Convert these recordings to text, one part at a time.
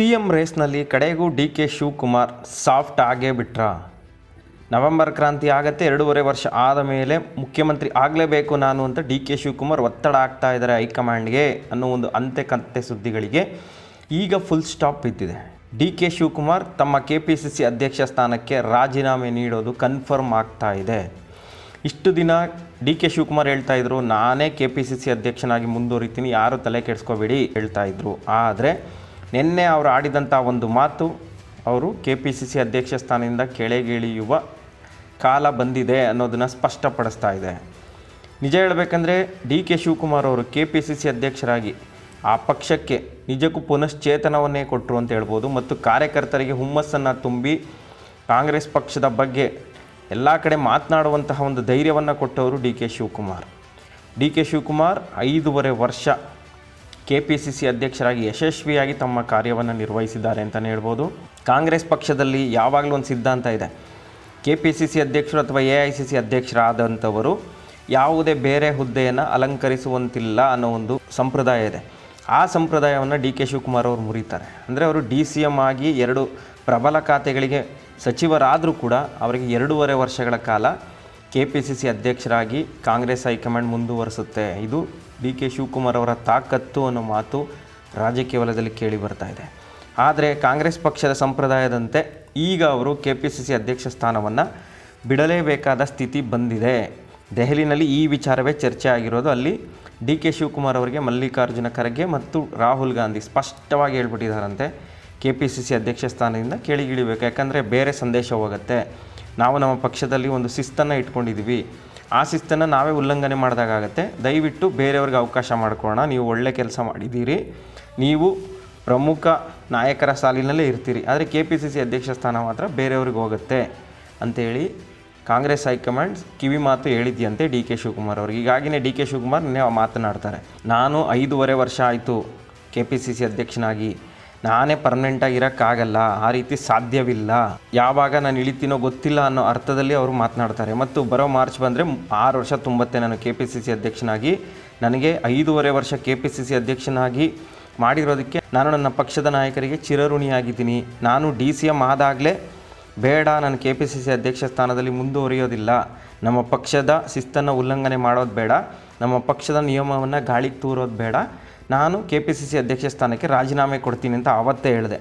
C M ರೇಸ್ನಲ್ಲಿ ಕಡೆಗೂ D K Shivakumar soft ಆಗೇ ಬಿಟ್ರ? ನವೆಂಬರ್ ಕ್ರಾಂತಿ ಆಗತ್ತೆ, ಎರಡೂವರೆ ವರ್ಷ ಆದ ಮೇಲೆ ಮುಖ್ಯಮಂತ್ರಿ ಆಗಲೇಬೇಕು ನಾನು ಅಂತ ಡಿ ಕೆ ಶಿವಕುಮಾರ್ ಒತ್ತಡ ಆಗ್ತಾ ಇದ್ದಾರೆ ಹೈಕಮಾಂಡ್ಗೆ ಅನ್ನೋ ಒಂದು ಅಂತೆ ಕಂತೆ ಸುದ್ದಿಗಳಿಗೆ. ಈಗ ಫುಲ್ ಸ್ಟಾಪ್ ಬಿದ್ದಿದೆ. ಡಿ ಕೆ ಶಿವಕುಮಾರ್ ತಮ್ಮ ಕೆ ಪಿ ಸಿ ಸಿ ಅಧ್ಯಕ್ಷ ಸ್ಥಾನಕ್ಕೆ ರಾಜೀನಾಮೆ ನೀಡೋದು ಕನ್ಫರ್ಮ್ ಆಗ್ತಾ ಇದೆ. ಇಷ್ಟು ದಿನ ಡಿ ಕೆ ಶಿವಕುಮಾರ್ ಹೇಳ್ತಾ ಇದ್ರು, ನಾನೇ ಕೆ ಪಿ ಸಿ ಸಿ ಅಧ್ಯಕ್ಷನಾಗಿ ಮುಂದುವರಿತೀನಿ, ಯಾರು ತಲೆ ಕೆಡಿಸ್ಕೋಬೇಡಿ ಹೇಳ್ತಾ ಇದ್ರು. ಆದರೆ ನಿನ್ನೆ ಅವರು ಆಡಿದಂಥ ಒಂದು ಮಾತು ಅವರು ಕೆ ಪಿ ಸಿ ಸಿ ಅಧ್ಯಕ್ಷ ಸ್ಥಾನದಿಂದ ಕೆಳಗಿಳಿಯುವ ಕಾಲ ಬಂದಿದೆ ಅನ್ನೋದನ್ನು ಸ್ಪಷ್ಟಪಡಿಸ್ತಾ ಇದೆ. ನಿಜ ಹೇಳಬೇಕಂದ್ರೆ ಡಿ ಕೆ ಶಿವಕುಮಾರ್ ಅವರು ಕೆ ಪಿ ಸಿ ಸಿ ಅಧ್ಯಕ್ಷರಾಗಿ ಆ ಪಕ್ಷಕ್ಕೆ ನಿಜಕ್ಕೂ ಪುನಶ್ಚೇತನವನ್ನೇ ಕೊಟ್ಟರು ಅಂತ ಹೇಳ್ಬೋದು ಮತ್ತು ಕಾರ್ಯಕರ್ತರಿಗೆ ಹುಮ್ಮಸ್ಸನ್ನು ತುಂಬಿ ಕಾಂಗ್ರೆಸ್ ಪಕ್ಷದ ಬಗ್ಗೆ ಎಲ್ಲ ಕಡೆ ಮಾತನಾಡುವಂತಹ ಒಂದು ಧೈರ್ಯವನ್ನು ಕೊಟ್ಟವರು D K Shivakumar. D K Shivakumar ಐದೂವರೆ ವರ್ಷ ಕೆ ಪಿ ಸಿ ಸಿ ಅಧ್ಯಕ್ಷರಾಗಿ ಯಶಸ್ವಿಯಾಗಿ ತಮ್ಮ ಕಾರ್ಯವನ್ನು ನಿರ್ವಹಿಸಿದ್ದಾರೆ ಅಂತಲೇ ಹೇಳ್ಬೋದು. ಕಾಂಗ್ರೆಸ್ ಪಕ್ಷದಲ್ಲಿ ಯಾವಾಗಲೂ ಒಂದು ಸಿದ್ಧಾಂತ ಇದೆ. ಕೆ ಪಿ ಸಿ ಸಿ ಅಧ್ಯಕ್ಷರು ಅಥವಾ ಎ ಐ ಸಿ ಸಿ ಅಧ್ಯಕ್ಷರಾದಂಥವರು ಯಾವುದೇ ಬೇರೆ ಹುದ್ದೆಯನ್ನು ಅಲಂಕರಿಸುವಂತಿಲ್ಲ ಅನ್ನೋ ಒಂದು ಸಂಪ್ರದಾಯ ಇದೆ. ಆ ಸಂಪ್ರದಾಯವನ್ನು ಡಿ ಕೆ ಶಿವಕುಮಾರ್ ಅವರು ಮುರಿತಾರೆ. ಅಂದರೆ ಅವರು ಡಿ ಸಿ ಎಂ ಆಗಿ ಎರಡು ಪ್ರಬಲ ಖಾತೆಗಳಿಗೆ ಸಚಿವರಾದರೂ ಕೂಡ ಅವರಿಗೆ ಎರಡೂವರೆ ವರ್ಷಗಳ ಕಾಲ ಕೆ ಪಿ ಸಿ ಸಿ ಅಧ್ಯಕ್ಷರಾಗಿ ಕಾಂಗ್ರೆಸ್ ಹೈಕಮಾಂಡ್ ಮುಂದುವರಿಸುತ್ತೆ. ಇದು ಡಿ ಕೆ ಶಿವಕುಮಾರ್ ಅವರ ತಾಕತ್ತು ಅನ್ನೋ ಮಾತು ರಾಜಕೀಯ ವಲಯದಲ್ಲಿ ಕೇಳಿ ಬರ್ತಾ ಇದೆ. ಆದರೆ ಕಾಂಗ್ರೆಸ್ ಪಕ್ಷದ ಸಂಪ್ರದಾಯದಂತೆ ಈಗ ಅವರು ಕೆ ಪಿ ಸಿ ಸಿ ಅಧ್ಯಕ್ಷ ಸ್ಥಾನವನ್ನು ಬಿಡಲೇಬೇಕಾದ ಸ್ಥಿತಿ ಬಂದಿದೆ. ದೆಹಲಿನಲ್ಲಿ ಈ ವಿಚಾರವೇ ಚರ್ಚೆ ಆಗಿರೋದು. ಅಲ್ಲಿ ಡಿ ಕೆ ಶಿವಕುಮಾರ್ ಅವರಿಗೆ ಮಲ್ಲಿಕಾರ್ಜುನ ಖರ್ಗೆ ಮತ್ತು ರಾಹುಲ್ ಗಾಂಧಿ ಸ್ಪಷ್ಟವಾಗಿ ಹೇಳ್ಬಿಟ್ಟಿದ್ದಾರಂತೆ. ಕೆ ಪಿ ಸಿ ಸಿ ಅಧ್ಯಕ್ಷ ಸ್ಥಾನದಿಂದ ಕೇಳಿಗಿಳಿಬೇಕು ಯಾಕಂದರೆ ಬೇರೆ ಸಂದೇಶ ಹೋಗುತ್ತೆ. ನಾವು ನಮ್ಮ ಪಕ್ಷದಲ್ಲಿ ಒಂದು ಶಿಸ್ತನ್ನು ಇಟ್ಕೊಂಡಿದ್ದೀವಿ ಆ ಶಿಸ್ತನ್ನು ನಾವೇ ಉಲ್ಲಂಘನೆ ಮಾಡಿದಾಗತ್ತೆ ದಯವಿಟ್ಟು ಬೇರೆಯವ್ರಿಗೆ ಅವಕಾಶ ಮಾಡ್ಕೊಳ್ಳೋಣ. ನೀವು ಒಳ್ಳೆ ಕೆಲಸ ಮಾಡಿದ್ದೀರಿ. ನೀವು ಪ್ರಮುಖ ನಾಯಕರ ಸಾಲಿನಲ್ಲೇ ಇರ್ತೀರಿ. ಆದರೆ ಕೆ ಪಿ ಸಿ ಸಿ ಅಧ್ಯಕ್ಷ ಸ್ಥಾನ ಮಾತ್ರ ಬೇರೆಯವ್ರಿಗೆ ಹೋಗುತ್ತೆ ಅಂತೇಳಿ ಕಾಂಗ್ರೆಸ್ ಹೈಕಮಾಂಡ್ಸ್ ಕಿವಿ ಮಾತು ಹೇಳಿದ್ಯಂತೆ ಡಿ ಕೆ ಶಿವಕುಮಾರ್ ಅವ್ರಿಗೆ. ಈಗಾಗಲೇ ಡಿ ಕೆ ಶಿವಕುಮಾರ್ ಮಾತನಾಡ್ತಾರೆ. ನಾನು ಐದೂವರೆ ವರ್ಷ ಆಯಿತು ಕೆ ಪಿ ಸಿ ಸಿ ಅಧ್ಯಕ್ಷನಾಗಿ. ನಾನೇ ಪರ್ಮನೆಂಟಾಗಿ ಇರೋಕ್ಕಾಗಲ್ಲ, ಆ ರೀತಿ ಸಾಧ್ಯವಿಲ್ಲ. ಯಾವಾಗ ನಾನು ಇಳಿತೀನೋ ಗೊತ್ತಿಲ್ಲ ಅನ್ನೋ ಅರ್ಥದಲ್ಲಿ ಅವರು ಮಾತನಾಡ್ತಾರೆ. ಮತ್ತು ಬರೋ ಮಾರ್ಚ್ ಬಂದರೆ ಆರು ವರ್ಷ ತುಂಬತ್ತೆ ನಾನು ಕೆ ಪಿ ಸಿ ಸಿ ಅಧ್ಯಕ್ಷನಾಗಿ. ನನಗೆ ಐದೂವರೆ ವರ್ಷ ಕೆ ಪಿ ಸಿ ಸಿ ಅಧ್ಯಕ್ಷನಾಗಿ ಮಾಡಿರೋದಕ್ಕೆ ನಾನು ನನ್ನ ಪಕ್ಷದ ನಾಯಕರಿಗೆ ಚಿರಋಣಿಯಾಗಿದ್ದೀನಿ. ನಾನು ಡಿ ಸಿ ಎಂ ಆದಾಗಲೇ ಬೇಡ, ನಾನು ಕೆ ಪಿ ಸಿ ಸಿ ಅಧ್ಯಕ್ಷ ಸ್ಥಾನದಲ್ಲಿ ಮುಂದುವರಿಯೋದಿಲ್ಲ. ನಮ್ಮ ಪಕ್ಷದ ಶಿಸ್ತನ್ನು ಉಲ್ಲಂಘನೆ ಮಾಡೋದು ಬೇಡ. ನಮ್ಮ ಪಕ್ಷದ ನಿಯಮವನ್ನು ಗಾಳಿಗೆ ತೂರೋದು ಬೇಡ. ನಾನು ಕೆ ಪಿ ಸಿ ಸಿ ಅಧ್ಯಕ್ಷ ಸ್ಥಾನಕ್ಕೆ ರಾಜೀನಾಮೆ ಕೊಡ್ತೀನಿ ಅಂತ ಆವತ್ತೇ ಹೇಳಿದೆ.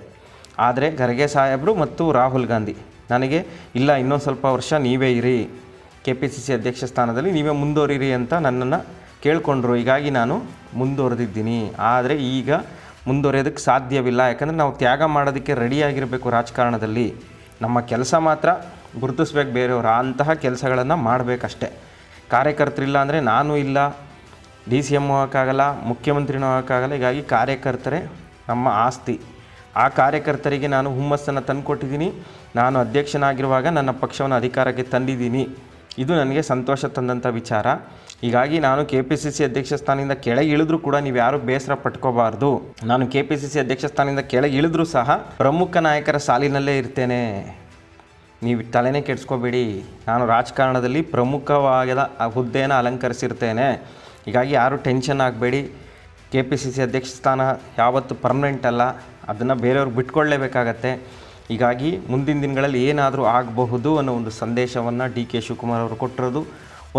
ಆದರೆ ಖರ್ಗೆ ಸಾಹೇಬರು ಮತ್ತು ರಾಹುಲ್ ಗಾಂಧಿ, ನನಗೆ, ಇಲ್ಲ, ಇನ್ನೊಂದು ಸ್ವಲ್ಪ ವರ್ಷ ನೀವೇ ಇರಿ. ಕೆ ಪಿ ಸಿ ಸಿ ಅಧ್ಯಕ್ಷ ಸ್ಥಾನದಲ್ಲಿ ನೀವೇ ಮುಂದುವರಿರಿ ಅಂತ ನನ್ನನ್ನು ಕೇಳಿಕೊಂಡ್ರು. ಹೀಗಾಗಿ ನಾನು ಮುಂದುವರೆದಿದ್ದೀನಿ. ಆದರೆ ಈಗ ಮುಂದುವರಿಯೋದಕ್ಕೆ ಸಾಧ್ಯವಿಲ್ಲ. ಯಾಕಂದರೆ ನಾವು ತ್ಯಾಗ ಮಾಡೋದಕ್ಕೆ ರೆಡಿಯಾಗಿರಬೇಕು ರಾಜಕಾರಣದಲ್ಲಿ. ನಮ್ಮ ಕೆಲಸ ಮಾತ್ರ ಗುರುತಿಸ್ಬೇಕು ಬೇರೆಯವರು. ಅಂತಹ ಕೆಲಸಗಳನ್ನು ಮಾಡಬೇಕಷ್ಟೆ. ಕಾರ್ಯಕರ್ತರಿಲ್ಲ ಅಂದರೆ ನಾನು ಇಲ್ಲ. ಡಿ ಸಿ ಎಂ ಆಗೋಕ್ಕಾಗಲ್ಲ ಮುಖ್ಯಮಂತ್ರಿನೂ ಆಗೋಕ್ಕಾಗಲ್ಲ ಹೀಗಾಗಿ ಕಾರ್ಯಕರ್ತರೇ, ನಮ್ಮ ಆಸ್ತಿ. ಆ ಕಾರ್ಯಕರ್ತರಿಗೆ ನಾನು ಹುಮ್ಮಸ್ಸನ್ನು ತಂದುಕೊಟ್ಟಿದ್ದೀನಿ. ನಾನು ಅಧ್ಯಕ್ಷನಾಗಿರುವಾಗ ನನ್ನ ಪಕ್ಷವನ್ನು ಅಧಿಕಾರಕ್ಕೆ ತಂದಿದ್ದೀನಿ. ಇದು ನನಗೆ ಸಂತೋಷ ತಂದಂಥ ವಿಚಾರ. ಹೀಗಾಗಿ ನಾನು ಕೆ ಪಿ ಸಿ ಸಿ ಅಧ್ಯಕ್ಷ ಸ್ಥಾನದಿಂದ ಕೆಳಗೆ ಇಳಿದ್ರೂ ಕೂಡ ನೀವು ಯಾರೂ ಬೇಸರ ಪಟ್ಕೋಬಾರ್ದು. ನಾನು ಕೆ ಪಿ ಸಿ ಸಿ ಅಧ್ಯಕ್ಷ ಸ್ಥಾನದಿಂದ ಕೆಳಗೆ ಇಳಿದ್ರೂ ಸಹ ಪ್ರಮುಖ ನಾಯಕರ ಸಾಲಿನಲ್ಲೇ ಇರ್ತೇನೆ. ನೀವು ತಲೆನೇ ಕೆಡಿಸ್ಕೋಬೇಡಿ. ನಾನು ರಾಜಕಾರಣದಲ್ಲಿ ಪ್ರಮುಖವಾದ ಹುದ್ದೆಯನ್ನು ಅಲಂಕರಿಸಿರ್ತೇನೆ. ಹೀಗಾಗಿ ಯಾರೂ ಟೆನ್ಷನ್ ಆಗಬೇಡಿ. ಕೆ ಪಿ ಸಿ ಸಿ ಅಧ್ಯಕ್ಷ ಸ್ಥಾನ ಯಾವತ್ತು ಪರ್ಮನೆಂಟ್ ಅಲ್ಲ. ಅದನ್ನು ಬೇರೆಯವ್ರಿಗೆ ಬಿಟ್ಕೊಳ್ಳೇಬೇಕಾಗತ್ತೆ. ಹೀಗಾಗಿ ಮುಂದಿನ ದಿನಗಳಲ್ಲಿ ಏನಾದರೂ ಆಗಬಹುದು ಅನ್ನೋ ಒಂದು ಸಂದೇಶವನ್ನು ಡಿ ಕೆ ಶಿವಕುಮಾರ್ ಅವರು ಕೊಟ್ಟಿರೋದು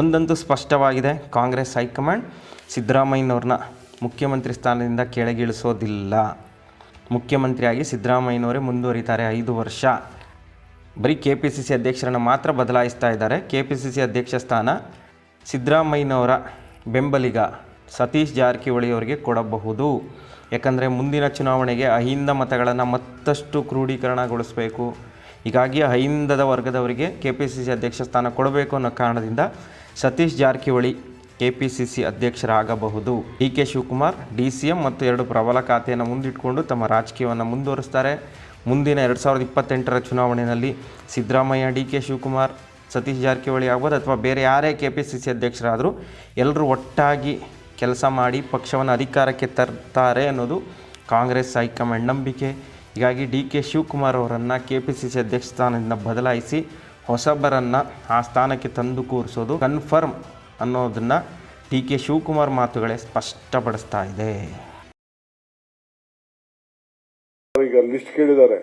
ಒಂದಂತೂ ಸ್ಪಷ್ಟವಾಗಿದೆ. ಕಾಂಗ್ರೆಸ್ ಹೈಕಮಾಂಡ್ ಸಿದ್ದರಾಮಯ್ಯನವ್ರನ್ನ ಮುಖ್ಯಮಂತ್ರಿ ಸ್ಥಾನದಿಂದ ಕೆಳಗಿಳಿಸೋದಿಲ್ಲ. ಮುಖ್ಯಮಂತ್ರಿಯಾಗಿ ಸಿದ್ದರಾಮಯ್ಯನವರೇ ಮುಂದುವರಿತಾರೆ ಐದು ವರ್ಷ. ಬರೀ ಕೆ ಪಿ ಸಿ ಸಿ ಅಧ್ಯಕ್ಷರನ್ನು ಮಾತ್ರ ಬದಲಾಯಿಸ್ತಾ ಇದ್ದಾರೆ. ಕೆ ಪಿ ಸಿ ಸಿ ಅಧ್ಯಕ್ಷ ಸ್ಥಾನ ಸಿದ್ದರಾಮಯ್ಯನವರ ಬೆಂಬಲಿಗ ಸತೀಶ್ ಜಾರಕಿಹೊಳಿ ಅವರಿಗೆ ಕೊಡಬಹುದು. ಯಾಕಂದರೆ ಮುಂದಿನ ಚುನಾವಣೆಗೆ ಅಹಿಂದ ಮತಗಳನ್ನು ಮತ್ತಷ್ಟು ಕ್ರೋಢೀಕರಣಗೊಳಿಸಬೇಕು ಹೀಗಾಗಿ ಅಹಿಂದದ ವರ್ಗದವರಿಗೆ ಕೆ ಪಿ ಸಿ ಸಿ ಅಧ್ಯಕ್ಷ ಸ್ಥಾನ ಕೊಡಬೇಕು ಅನ್ನೋ ಕಾರಣದಿಂದ Satish Jarkiholi K P C C ಅಧ್ಯಕ್ಷರಾಗಬಹುದು. D K Shivakumar, D C M ಮತ್ತು ಎರಡು ಪ್ರಬಲ ಖಾತೆಯನ್ನು ಮುಂದಿಟ್ಕೊಂಡು ತಮ್ಮ ರಾಜಕೀಯವನ್ನು ಮುಂದುವರಿಸ್ತಾರೆ. ಮುಂದಿನ ಎರಡು ಸಾವಿರದ ಇಪ್ಪತ್ತೆಂಟರ ಚುನಾವಣೆಯಲ್ಲಿ ಸಿದ್ದರಾಮಯ್ಯ, ಡಿ ಕೆ ಶಿವಕುಮಾರ್ ಸತೀಶ್ ಜಾರಕಿಹೊಳಿ ಆಗ್ಬೋದು ಅಥವಾ ಬೇರೆ ಯಾರೇ ಕೆ ಪಿ ಸಿ ಸಿ ಅಧ್ಯಕ್ಷರಾದರೂ ಎಲ್ಲರೂ ಒಟ್ಟಾಗಿ ಕೆಲಸ ಮಾಡಿ ಪಕ್ಷವನ್ನು ಅಧಿಕಾರಕ್ಕೆ ತರ್ತಾರೆ ಅನ್ನೋದು ಕಾಂಗ್ರೆಸ್ ಹೈಕಮಾಂಡ್ ನಂಬಿಕೆ. ಹೀಗಾಗಿ ಡಿ ಕೆ ಶಿವಕುಮಾರ್ ಅವರನ್ನು ಕೆ ಪಿ ಸಿ ಸಿ ಅಧ್ಯಕ್ಷ ಸ್ಥಾನದಿಂದ ಬದಲಾಯಿಸಿ ಹೊಸಬರನ್ನು ಆ ಸ್ಥಾನಕ್ಕೆ ತಂದು ಕೂರಿಸೋದು ಕನ್ಫರ್ಮ್ ಅನ್ನೋದನ್ನು ಡಿ ಕೆ ಶಿವಕುಮಾರ್ ಮಾತುಗಳೇ ಸ್ಪಷ್ಟಪಡಿಸ್ತಾ ಇದೆ. ಈಗ ಲಿಸ್ಟ್ ಕೇಳಿದ್ದಾರೆ.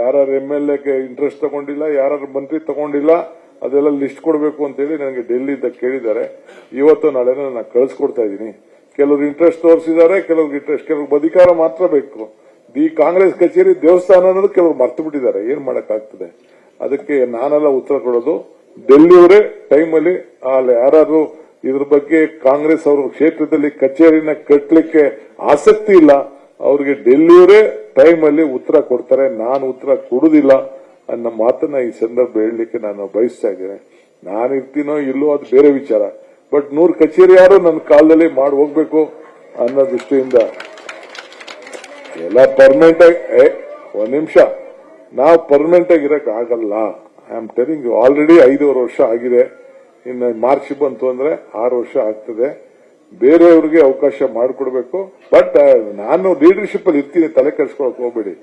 ಯಾರು ಎಂ ಎಲ್ ಎ ಇಂಟ್ರೆಸ್ಟ್ ತಗೊಂಡಿಲ್ಲ ಯಾರು ಮಂತ್ರಿ ತಗೊಂಡಿಲ್ಲ ಅದೆಲ್ಲ ಲಿಸ್ಟ್ ಕೊಡಬೇಕು ಅಂತ ಹೇಳಿ ನನಗೆ ಡೆಲ್ಲಿಯಿಂದ ಕೇಳಿದ್ದಾರೆ. ಇವತ್ತು ನಾಳೆ ನಾನು ಕಳಿಸ್ಕೊಡ್ತಾ ಇದ್ದೀನಿ. ಕೆಲವರು ಇಂಟ್ರೆಸ್ಟ್ ತೋರಿಸಿದ್ದಾರೆ, ಕೆಲವ್ರಿಗೆ ಇಂಟ್ರೆಸ್ಟ್ ಕೆಲವ್ರಿಗೆ ಅಧಿಕಾರ ಮಾತ್ರ ಬೇಕು. ದಿ ಕಾಂಗ್ರೆಸ್ ಕಚೇರಿ ದೇವಸ್ಥಾನ ಅನ್ನೋದು ಕೆಲವರು ಮರ್ತು ಬಿಟ್ಟಿದ್ದಾರೆ. ಏನ್ ಮಾಡಕ್ಕಾಗ್ತದೆ ಅದಕ್ಕೆ ನಾನೆಲ್ಲ ಉತ್ತರ ಕೊಡೋದು. ಡೆಲ್ಲಿಯವರೇ ಟೈಮಲ್ಲಿ ಅಲ್ಲಿ ಯಾರು ಇದ್ರ ಬಗ್ಗೆ ಕಾಂಗ್ರೆಸ್ ಅವರು ಕ್ಷೇತ್ರದಲ್ಲಿ ಕಚೇರಿನ ಕಟ್ಟಲಿಕ್ಕೆ ಆಸಕ್ತಿ ಇಲ್ಲ. ಅವ್ರಿಗೆ ಡೆಲ್ಲಿಯವರೇ ಟೈಮಲ್ಲಿ ಉತ್ತರ ಕೊಡ್ತಾರೆ. ನಾನು ಉತ್ತರ ಕೊಡುದಿಲ್ಲ. ಅನ್ನೋ ಮಾತನ್ನ ಈ ಸಂದರ್ಭ ಹೇಳಲಿಕ್ಕೆ ನಾನು ಬಯಸ್ತಾ ಇದ್ದೇನೆ. ನಾನು ಇರ್ತೀನೋ ಇಲ್ಲೋ ಅದು ಬೇರೆ ವಿಚಾರ. ಬಟ್ ನೂರು ಕಚೇರಿ ಯಾರು ನನ್ನ ಕಾಲದಲ್ಲಿ ಮಾಡಿ ಹೋಗ್ಬೇಕು ಅನ್ನೋ ದೃಷ್ಟಿಯಿಂದ ಎಲ್ಲ ಪರ್ಮನೆಂಟ್ ಆಗಿ ಒಂದ್ ನಿಮಿಷ. ನಾವು ಪರ್ಮನೆಂಟ್ ಆಗಿ ಇರಕ್ ಆಗಲ್ಲ. I am telling you already ಐದೂವರೆ ವರ್ಷ ಆಗಿದೆ. ಇನ್ನು ಮಾರ್ಚ್ ಬಂತು ಅಂದ್ರೆ ಆರು ವರ್ಷ ಆಗ್ತದೆ. ಬೇರೆಯವ್ರಿಗೆ ಅವಕಾಶ ಮಾಡಿಕೊಡ್ಬೇಕು. ಬಟ್ ನಾನು ಲೀಡರ್ಶಿಪ್ ಅಲ್ಲಿ ಇರ್ತೀನಿ, ತಲೆ ಕೆಡಿಸ್ಕೊಳಕ್ ಹೋಗ್ಬೇಡಿ.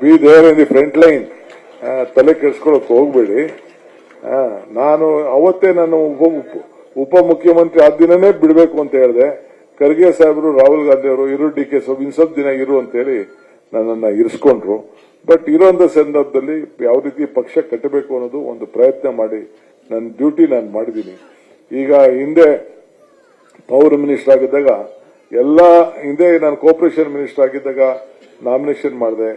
Be there in the front line ತಲೆ ಕೆಡ್ಸ್ಕೊಳಕ್ ಹೋಗ್ಬೇಡಿ. ನಾನು ಅವತ್ತೇ ನಾನು ಉಪ ಮುಖ್ಯಮಂತ್ರಿ ಆ ದಿನನೇ ಬಿಡಬೇಕು ಅಂತ ಹೇಳಿದೆ. ಖರ್ಗೆ ಸಾಹೇಬರು, ರಾಹುಲ್ ಗಾಂಧಿ ಅವರು ಇರು, ಡಿ ಕೆ ಸೋಬ್ ಇನ್ ಸ್ವಲ್ಪ ದಿನ ಇರು ಅಂತ ಹೇಳಿ ನನ್ನನ್ನ ಇರಿಸ್ಕೊಂಡ್ರು. ಬಟ್ ಇರೋಂಥ ಸಂದರ್ಭದಲ್ಲಿ ಯಾವ ರೀತಿ ಪಕ್ಷ ಕಟ್ಟಬೇಕು ಅನ್ನೋದು ಒಂದು ಪ್ರಯತ್ನ ಮಾಡಿ ನನ್ನ ಡ್ಯೂಟಿ ನಾನು ಮಾಡಿದ್ದೀನಿ. ಈಗ ಹಿಂದೆ ಪವರ್ ಮಿನಿಸ್ಟರ್ ಆಗಿದ್ದಾಗ, ಎಲ್ಲ ಹಿಂದೆ ನಾನು ಕೋಪರೇಷನ್ ಮಿನಿಸ್ಟರ್ ಆಗಿದ್ದಾಗ ನಾಮಿನೇಷನ್ ಮಾಡಿದೆ.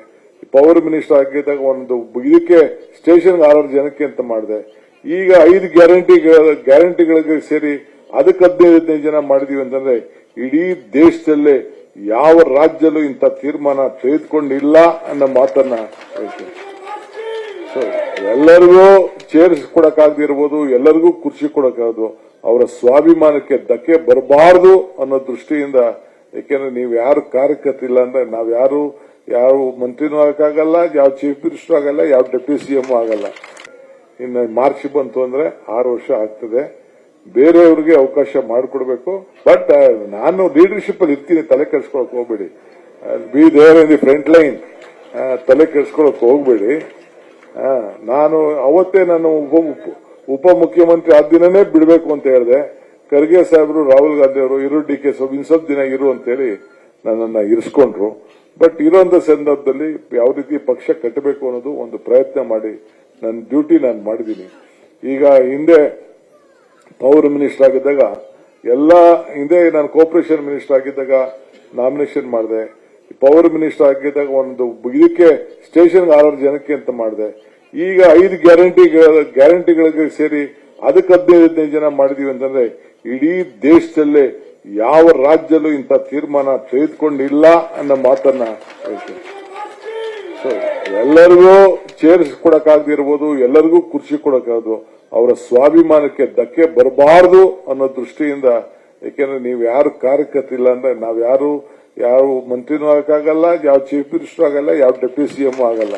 ಪವರ್ ಮಿನಿಸ್ಟರ್ ಆಗಿದ್ದಾಗ ಒಂದು ಇದಕ್ಕೆ ಸ್ಟೇಷನ್ ಆರಾರು ಜನಕ್ಕೆ ಅಂತ ಮಾಡಿದೆ. ಈಗ ಐದು ಗ್ಯಾರಂಟಿ ಗ್ಯಾರಂಟಿಗಳಿಗೆ ಸೇರಿ ಅದಕ್ಕೆ ಹದಿನೈದು ಹದಿನೈದು ಜನ ಮಾಡಿದೀವಿ ಅಂತಂದ್ರೆ ಇಡೀ ದೇಶದಲ್ಲೇ ಯಾವ ರಾಜ್ಯದಲ್ಲೂ ಇಂಥ ತೀರ್ಮಾನ ತೆಗೆದುಕೊಂಡಿಲ್ಲ ಅನ್ನೋ ಮಾತನ್ನ ಹೇಳ್ತೀನಿ. ಎಲ್ಲರಿಗೂ ಚೇರ್ಸ್ ಕೊಡಕ್ಕಾಗದಿರ್ಬೋದು ಎಲ್ಲರಿಗೂ ಕುರ್ಚಿ ಕೊಡಕ್ಕಾಗದು ಅವರ ಸ್ವಾಭಿಮಾನಕ್ಕೆ ಧಕ್ಕೆ ಬರಬಾರದು ಅನ್ನೋ ದೃಷ್ಟಿಯಿಂದ ಯಾಕೆಂದ್ರೆ ನೀವು ಯಾರು ಕಾರ್ಯಕರ್ತಿಲ್ಲ ಅಂದ್ರೆ ನಾವ್ ಯಾರು ಯಾವ ಮಂತ್ರಿನೂ ಆಗಕ್ಕಾಗಲ್ಲ ಯಾವ ಚೀಫ್ ಮಿನಿಸ್ಟರ್ ಆಗಲ್ಲ ಯಾವ ಡೆಪ್ಯೂಟಿ ಸಿಎಂ ಆಗಲ್ಲ. ಇನ್ನು ಮಾರ್ಚ್ ಬಂತು ಅಂದ್ರೆ ಆರು ವರ್ಷ ಆಗ್ತದೆ. ಬೇರೆಯವ್ರಿಗೆ ಅವಕಾಶ ಮಾಡಿಕೊಡ್ಬೇಕು. ಬಟ್ ನಾನು ಲೀಡರ್ಶಿಪ್ ಅಲ್ಲಿ ಇರ್ತೀನಿ, ತಲೆ ಕೆಡ್ಸ್ಕೊಳಕ್ ಹೋಗ್ಬೇಡಿ. Be there in the front line ತಲೆ ಕೆಡ್ಸ್ಕೊಳಕ್ ಹೋಗ್ಬೇಡಿ. ನಾನು ಅವತ್ತೇ ನಾನು ಉಪ ಮುಖ್ಯಮಂತ್ರಿ ಆ ದಿನನೇ ಬಿಡಬೇಕು ಅಂತ ಹೇಳಿದೆ. ಖರ್ಗೆ ಸಾಹೇಬರು, ರಾಹುಲ್ ಗಾಂಧಿ ಅವರು, ಇರು ಡಿ ಕೆ ಸೋಬ್ ಇನ್ ಸ್ವಲ್ಪ ದಿನ ಇರು ಅಂತ ಹೇಳಿ ನನ್ನನ್ನ ಇರಿಸ್ಕೊಂಡ್ರು. ಬಟ್ ಇರೋಂಥ ಸಂದರ್ಭದಲ್ಲಿ ಯಾವ ರೀತಿ ಪಕ್ಷ ಕಟ್ಟಬೇಕು ಅನ್ನೋದು ಒಂದು ಪ್ರಯತ್ನ ಮಾಡಿ ನನ್ನ ಡ್ಯೂಟಿ ನಾನು ಮಾಡಿದ್ದೀನಿ. ಈಗ ಹಿಂದೆ ಪವರ್ ಮಿನಿಸ್ಟರ್ ಆಗಿದ್ದಾಗ, ಎಲ್ಲ ಹಿಂದೆ ನಾನು ಕೋಪರೇಷನ್ ಮಿನಿಸ್ಟರ್ ಆಗಿದ್ದಾಗ ನಾಮಿನೇಷನ್ ಮಾಡಿದೆ. ಪವರ್ ಮಿನಿಸ್ಟರ್ ಆಗಿದ್ದಾಗ ಒಂದು ಇದಕ್ಕೆ ಸ್ಟೇಷನ್ ಆರಾರು ಜನಕ್ಕೆ ಅಂತ ಮಾಡಿದೆ. ಈಗ ಐದು ಗ್ಯಾರಂಟಿ ಗ್ಯಾರಂಟಿಗಳಿಗೆ ಸೇರಿ ಅದಕ್ಕೆ ಹದಿನೈದು ಹದಿನೈದು ಜನ ಮಾಡಿದೀವಿ ಅಂತಂದ್ರೆ ಇಡೀ ದೇಶದಲ್ಲೇ ಯಾವ ರಾಜ್ಯದಲ್ಲೂ ಇಂಥ ತೀರ್ಮಾನ ತೆಗೆದುಕೊಂಡಿಲ್ಲ ಅನ್ನೋ ಮಾತನ್ನ ಹೇಳ್ತೀನಿ. ಎಲ್ಲರಿಗೂ ಚೇರ್ಸ್ ಕೊಡಕ್ಕಾಗದಿರ್ಬೋದು ಎಲ್ಲರಿಗೂ ಕುರ್ಚಿ ಕೊಡಕಾಗದು ಅವರ ಸ್ವಾಭಿಮಾನಕ್ಕೆ ಧಕ್ಕೆ ಬರಬಾರದು ಅನ್ನೋ ದೃಷ್ಟಿಯಿಂದ ಯಾಕೆಂದ್ರೆ ನೀವು ಯಾರು ಕಾರ್ಯಕರ್ತಿಲ್ಲ ಅಂದ್ರೆ ನಾವ್ ಯಾರು, ಯಾವ ಮಂತ್ರಿನೂ ಆಗಕ್ಕಾಗಲ್ಲ ಯಾವ ಚೀಫ್ ಮಿನಿಸ್ಟರ್ ಆಗಲ್ಲ, ಯಾವ ಡೆಪ್ಯೂಟಿ ಸಿಎಂ ಆಗಲ್ಲ.